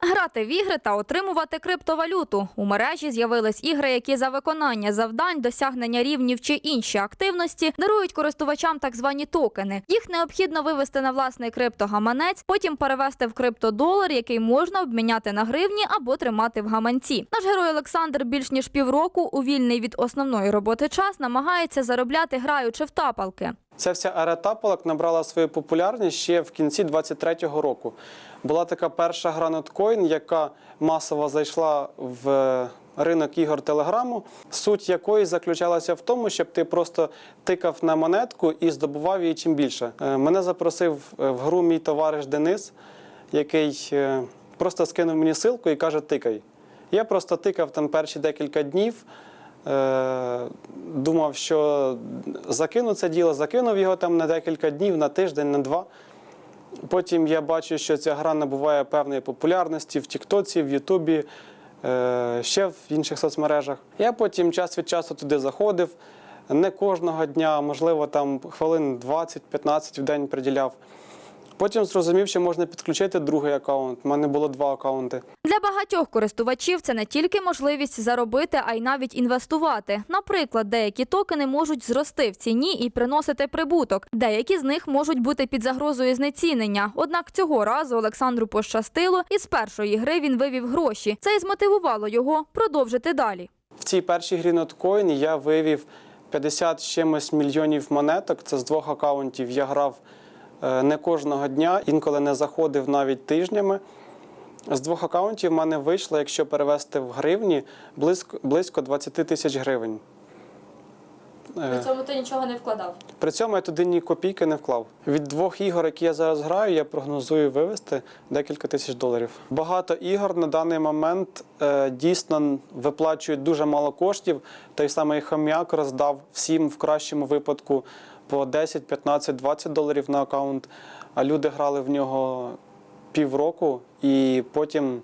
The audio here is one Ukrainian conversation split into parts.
Грати в ігри та отримувати криптовалюту. У мережі з'явились ігри, які за виконання завдань, досягнення рівнів чи інші активності дарують користувачам так звані токени. Їх необхідно вивести на власний криптогаманець, потім перевести в криптодолар, який можна обміняти на гривні або тримати в гаманці. Наш герой Олександр більш ніж півроку у вільний від основної роботи час намагається заробляти граючи в тапалки. Ця вся ера тапалок набрала свою популярність ще в кінці 23-го року. Була така перша гра Notcoin, яка масово зайшла в ринок ігор Телеграму, суть якої заключалася в тому, щоб ти просто тикав на монетку і здобував її чим більше. Е, Мене запросив е, в гру мій товариш Денис, який е, просто скинув мені силку і каже: тикай. Я просто тикав там перші декілька днів. Е, думав, що закину це діло, закинув його там на декілька днів, на тиждень, на два. Потім я бачу, що ця гра набуває певної популярності в Тіктоці, в Ютубі, е, ще в інших соцмережах. Я потім час від часу туди заходив. Не кожного дня, можливо, там хвилин 20-15 в день приділяв. Потім зрозумів, що можна підключити другий аккаунт. У мене було два аккаунти. Для багатьох користувачів це не тільки можливість заробити, а й навіть інвестувати. Наприклад, деякі токени можуть зрости в ціні і приносити прибуток. Деякі з них можуть бути під загрозою знецінення. Однак цього разу Олександру пощастило, і з першої гри він вивів гроші. Це і змотивувало його продовжити далі. В цій першій грі Notcoin я вивів 50 з чимось мільйонів монеток. Це з двох акаунтів. Я грав не кожного дня, інколи не заходив навіть тижнями. З двох акаунтів в мене вийшло, якщо перевести в гривні, близько, близько 20 тисяч гривень. Е, цьому ти нічого не вкладав. При цьому я туди ні копійки не вклав. Від двох ігор, які я зараз граю, я прогнозую вивести декілька тисяч доларів. Багато ігор на даний момент е, дійсно виплачують дуже мало коштів. Той самий хом'як роздав всім в кращому випадку по 10, 15, 20 доларів на аккаунт. А люди грали в нього півроку, і потім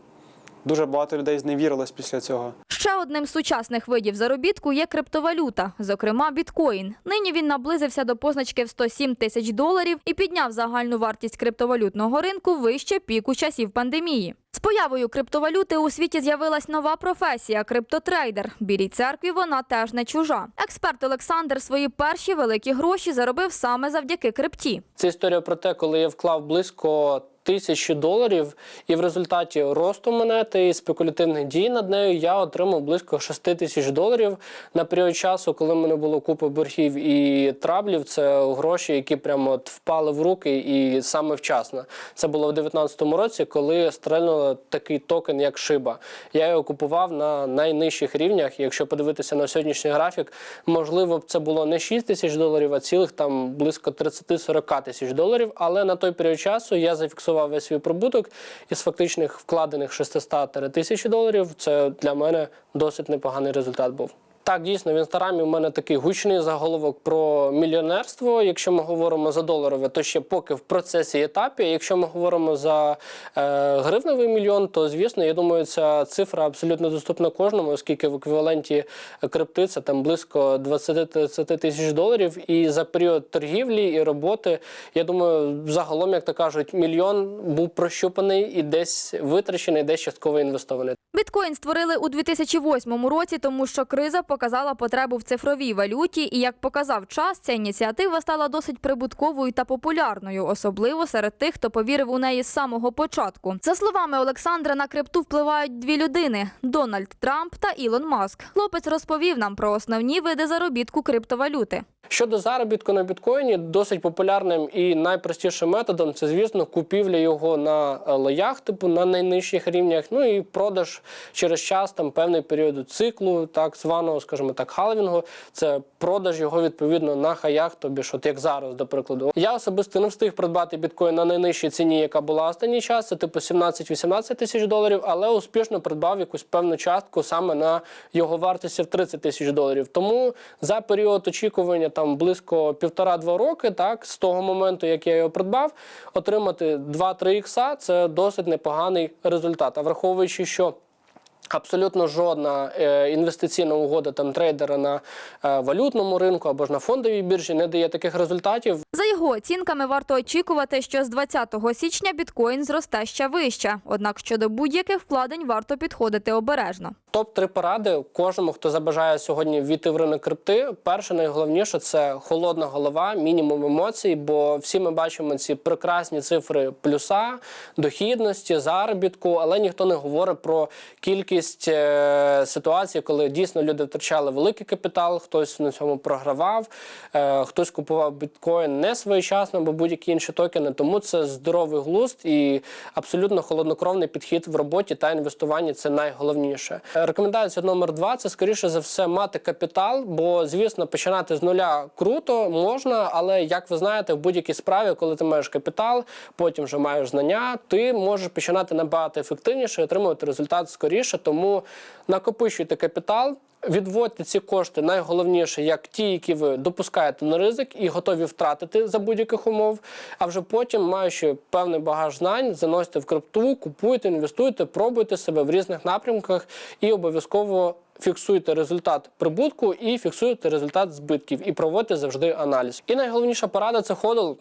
дуже багато людей зневірилось після цього. Ще одним з сучасних видів заробітку є криптовалюта, зокрема біткоін. Нині він наблизився до позначки в 107 тисяч доларів і підняв загальну вартість криптовалютного ринку вище піку часів пандемії. З появою криптовалюти у світі з'явилась нова професія криптотрейдер. Білій церкві вона теж не чужа. Експерт Олександр свої перші великі гроші заробив саме завдяки крипті. Це історія про те, коли я вклав близько тисячі доларів, і в результаті росту монети і спекулятивних дій над нею я отримав близько 6 тисяч доларів на період часу, коли в мене було купа боргів і траблів. Це гроші, які прямо от впали в руки, і саме вчасно. Це було в 2019 році, коли стрельнуло такий токен, як Шиба. Я його купував на найнижчих рівнях. Якщо подивитися на сьогоднішній графік, можливо, це було не 6 тисяч доларів, а цілих там близько 30-40 тисяч доларів. Але на той період часу я зафіксував весь свій прибуток із фактичних вкладених 600 тисяч доларів. Це для мене досить непоганий результат був. Так, дійсно, в інстаграмі у мене такий гучний заголовок про мільйонерство. Якщо ми говоримо за доларове, то ще поки в процесі етапі. Якщо ми говоримо за е, гривневий мільйон, то звісно, я думаю, ця цифра абсолютно доступна кожному, оскільки в еквіваленті крипти це там близько 20-30 тисяч доларів. І за період торгівлі і роботи, я думаю, загалом, як то кажуть, мільйон був прощупаний і десь витрачений, десь частково інвестований. Біткоін створили у 2008 році, тому що криза показала потребу в цифровій валюті, і як показав час, ця ініціатива стала досить прибутковою та популярною, особливо серед тих, хто повірив у неї з самого початку. За словами Олександра, на крипту впливають дві людини: Дональд Трамп та Ілон Маск. Хлопець розповів нам про основні види заробітку криптовалюти. Щодо заробітку на біткоїні, досить популярним і найпростішим методом це, звісно, купівля його на е, лоях, типу на найнижчих рівнях. Ну і продаж через час, там певний період циклу, так званого, скажімо так, халвінгу. Це продаж його відповідно на хаях, тобі ж от як зараз, до прикладу. Я особисто не встиг придбати біткоін на найнижчій ціні, яка була останній час, це типу 17-18 тисяч доларів, але успішно придбав якусь певну частку саме на його вартості в 30 тисяч доларів. Тому за період очікування там близько півтора-два роки, так з того моменту, як я його придбав, отримати 2-3 ікса це досить непоганий результат. А враховуючи, що Абсолютно жодна е, інвестиційна угода там трейдера на е, валютному ринку або ж на фондовій біржі не дає таких результатів. За його оцінками, варто очікувати, що з 20 січня біткоін зросте ще вище. Однак щодо будь-яких вкладень варто підходити обережно. Топ 3 поради кожному, хто забажає сьогодні війти в ринок крипти. Перше, найголовніше це холодна голова, мінімум емоцій. Бо всі ми бачимо ці прекрасні цифри плюса, дохідності, заробітку, але ніхто не говорить про кількість е, ситуацій, коли дійсно люди втрачали великий капітал, хтось на цьому програвав, е, хтось купував біткоін не своєчасно, або будь-які інші токени. Тому це здоровий глузд і абсолютно холоднокровний підхід в роботі та інвестуванні це найголовніше. Рекомендація номер два це скоріше за все мати капітал, бо звісно, починати з нуля круто можна, але як ви знаєте, в будь-якій справі, коли ти маєш капітал, потім вже маєш знання, ти можеш починати набагато ефективніше і отримувати результат скоріше. Тому накопичуйте капітал. Відводьте ці кошти найголовніше, як ті, які ви допускаєте на ризик і готові втратити за будь-яких умов. А вже потім, маючи певний багаж знань, заносите в крипту, купуйте, інвестуйте, пробуйте себе в різних напрямках і обов'язково фіксуйте результат прибутку і фіксуйте результат збитків, і проводьте завжди аналіз. І найголовніша порада це ходл.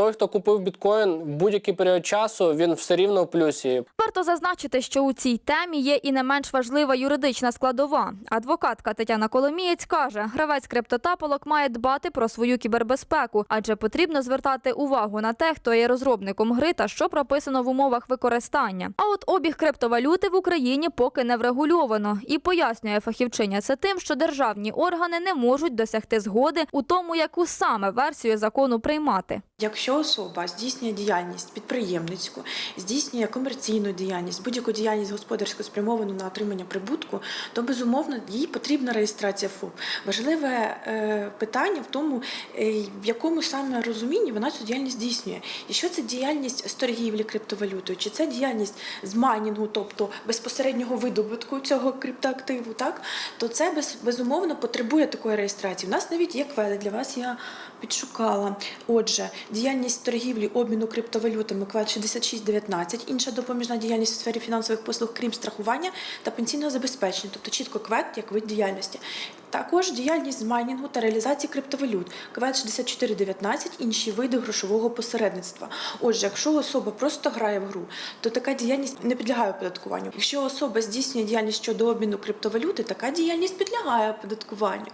Той, хто купив біткоін в будь-який період часу, він все рівно в плюсі. Варто зазначити, що у цій темі є і не менш важлива юридична складова. Адвокатка Тетяна Коломієць каже, гравець криптотапалок має дбати про свою кібербезпеку, адже потрібно звертати увагу на те, хто є розробником гри та що прописано в умовах використання. А от обіг криптовалюти в Україні поки не врегульовано і пояснює фахівчиня це тим, що державні органи не можуть досягти згоди у тому, яку саме версію закону приймати. Якщо особа здійснює діяльність підприємницьку, здійснює комерційну діяльність, будь-яку діяльність господарську спрямовану на отримання прибутку, то безумовно їй потрібна реєстрація ФОП. Важливе е, питання в тому, е, в якому саме розумінні вона цю діяльність здійснює. І що це діяльність з торгівлі криптовалютою, чи це діяльність з майнінгу, тобто безпосереднього видобутку цього криптоактиву, так то це без, безумовно потребує такої реєстрації. У нас навіть є кведи для вас. Я підшукала. Отже, діяльність торгівлі обміну криптовалютами КВЕД 6619, інша допоміжна діяльність у сфері фінансових послуг, крім страхування та пенсійного забезпечення, тобто чітко КВЕД як вид діяльності. Також діяльність з майнінгу та реалізації криптовалют, КВЕД 6419, інші види грошового посередництва. Отже, якщо особа просто грає в гру, то така діяльність не підлягає оподаткуванню. Якщо особа здійснює діяльність щодо обміну криптовалюти, така діяльність підлягає оподаткуванню.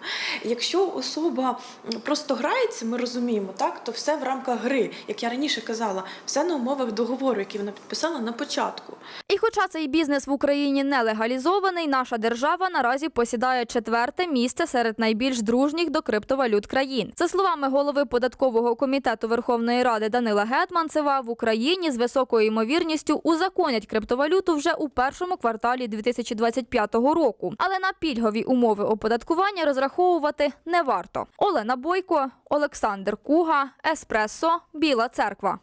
Якщо особа просто грається, ми розуміємо, так то все в рамках гри, як я раніше казала, все на умовах договору, який вона підписала на початку. І хоча цей бізнес в Україні не легалізований, наша держава наразі посідає четверте місце серед найбільш дружніх до криптовалют країн. За словами голови податкового комітету Верховної Ради Данила Гетманцева, в Україні з високою ймовірністю узаконять криптовалюту вже у першому кварталі 2025 року. Але на пільгові умови оподаткування розраховувати не варто. Олена Бойко, Олександр Куга, Еспресо, Біла Церква.